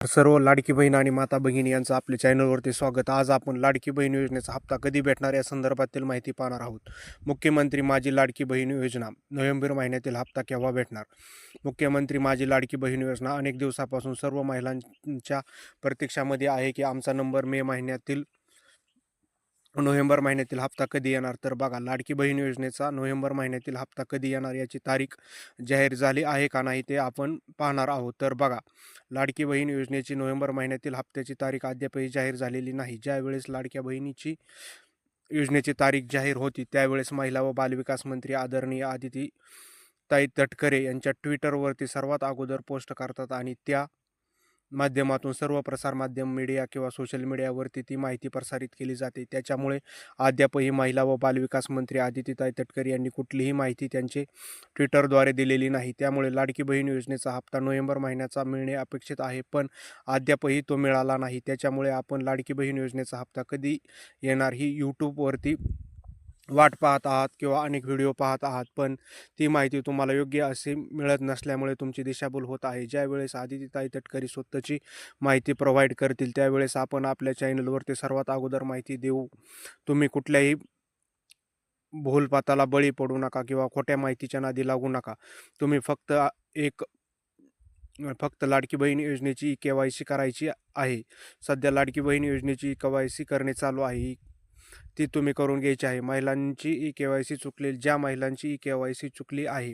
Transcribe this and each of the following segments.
सर्व लाडकी बहीण आणि माता भगिनी यांचं आपल्या चॅनलवरती स्वागत. आज आपण लाडकी बहीण योजनेचा हप्ता कधी भेटणार या संदर्भातील माहिती पाहणार आहोत. मुख्यमंत्री माझी लाडकी बहीण योजना नोव्हेंबर महिन्यातील हप्ता केव्हा भेटणार? मुख्यमंत्री माझी लाडकी बहीण योजना अनेक दिवसापासून सर्व महिलांच्या प्रतीक्षामध्ये आहे की आमचा नंबर मे महिन्यातील नोव्हेंबर महिन्यातील हप्ता कधी येणार? तर बघा लाडकी बहीण योजनेचा नोव्हेंबर महिन्यातील हप्ता कधी येणार? याची तारीख जाहीर झाली आहे का नाही ते आपण पाहणार आहोत. तर बघा लाडकी बहीण योजनेची नोव्हेंबर महिन्यातील हप्त्याची तारीख अद्यापही जाहीर झालेली नाही. ज्यावेळेस लाडक्या बहिणीची योजनेची तारीख जाहीर होती त्यावेळेस महिला व बालविकास मंत्री आदरणीय आदिती ताई तटकरे यांच्या ट्विटरवरती सर्वात अगोदर पोस्ट करतात आणि त्या माध्यमातून सर्व प्रसारमाध्यम मीडिया किंवा सोशल मीडियावरती ती माहिती प्रसारित केली जाते. त्याच्यामुळे अद्यापही महिला व बालविकास मंत्री आदितीताई तटकरे यांनी कुठलीही माहिती त्यांचे ट्विटरद्वारे दिलेली नाही. त्यामुळे लाडकी बहीण योजनेचा हप्ता नोव्हेंबर महिन्याचा मिळणे अपेक्षित आहे पण अद्यापही तो मिळाला नाही. त्याच्यामुळे आपण लाडकी बहीण योजनेचा हप्ता कधी येणार ही यूट्यूबवरती वाट पाहत आहात किंवा अनेक व्हिडिओ पाहत आहात पण ती माहिती तुम्हाला योग्य असे मिळत नसल्यामुळे तुमची दिशाभूल होत आहे. ज्यावेळेस आदितीताई तटकरी स्वतःची माहिती प्रोव्हाइड करतील त्यावेळेस आपण आपल्या चॅनलवरती सर्वात अगोदर माहिती देऊ. तुम्ही कुठल्याही भूलपाताला बळी पडू नका किंवा खोट्या माहितीच्या नादी लागू नका. तुम्ही फक्त एक फक्त लाडकी बहीण योजनेची के वाय सी करायची आहे. सध्या लाडकी बहीण योजनेची के वाय सी करणे चालू आहे. ती तुम्ही करून घ्यायची आहे. महिलांची ई के वाय सी चुकलेली ज्या महिलांची ई के वाय सी चुकली आहे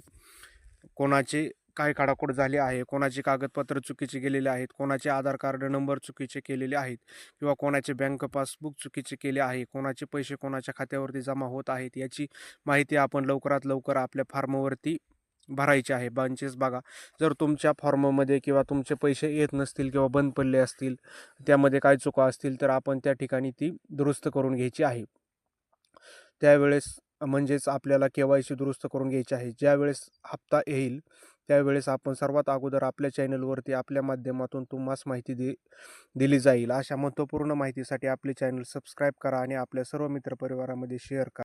कोणाचे काय काडाकोड झाले आहे कोणाचे कागदपत्र चुकीचे गेलेले आहेत कोणाचे आधार कार्ड नंबर चुकीचे केलेले आहेत किंवा कोणाचे बँक पासबुक चुकीचे केले आहे कोणाचे पैसे कोणाच्या खात्यावरती जमा होत आहेत याची माहिती आपण लवकरात लवकर आपल्या फॉर्मवरती भरायचे आहे. बंचेस बघा. जर तुमच्या फॉर्ममध्ये किंवा तुमचे पैसे येत नसतील किंवा बंद पडले असतील त्यामध्ये काय चुका असतील तर आपण त्या ठिकाणी ती दुरुस्त करून घ्यायची आहे. त्यावेळेस म्हणजेच आपल्याला के वाय सी दुरुस्त करून घ्यायची आहे. ज्यावेळेस हप्ता येईल त्यावेळेस आपण सर्वात अगोदर आपल्या चॅनलवरती आपल्या माध्यमातून तुम्हास माहिती दि दिली जाईल. अशा महत्त्वपूर्ण माहितीसाठी आपले चॅनल सबस्क्राईब करा आणि आपल्या सर्व मित्रपरिवारामध्ये शेअर करा.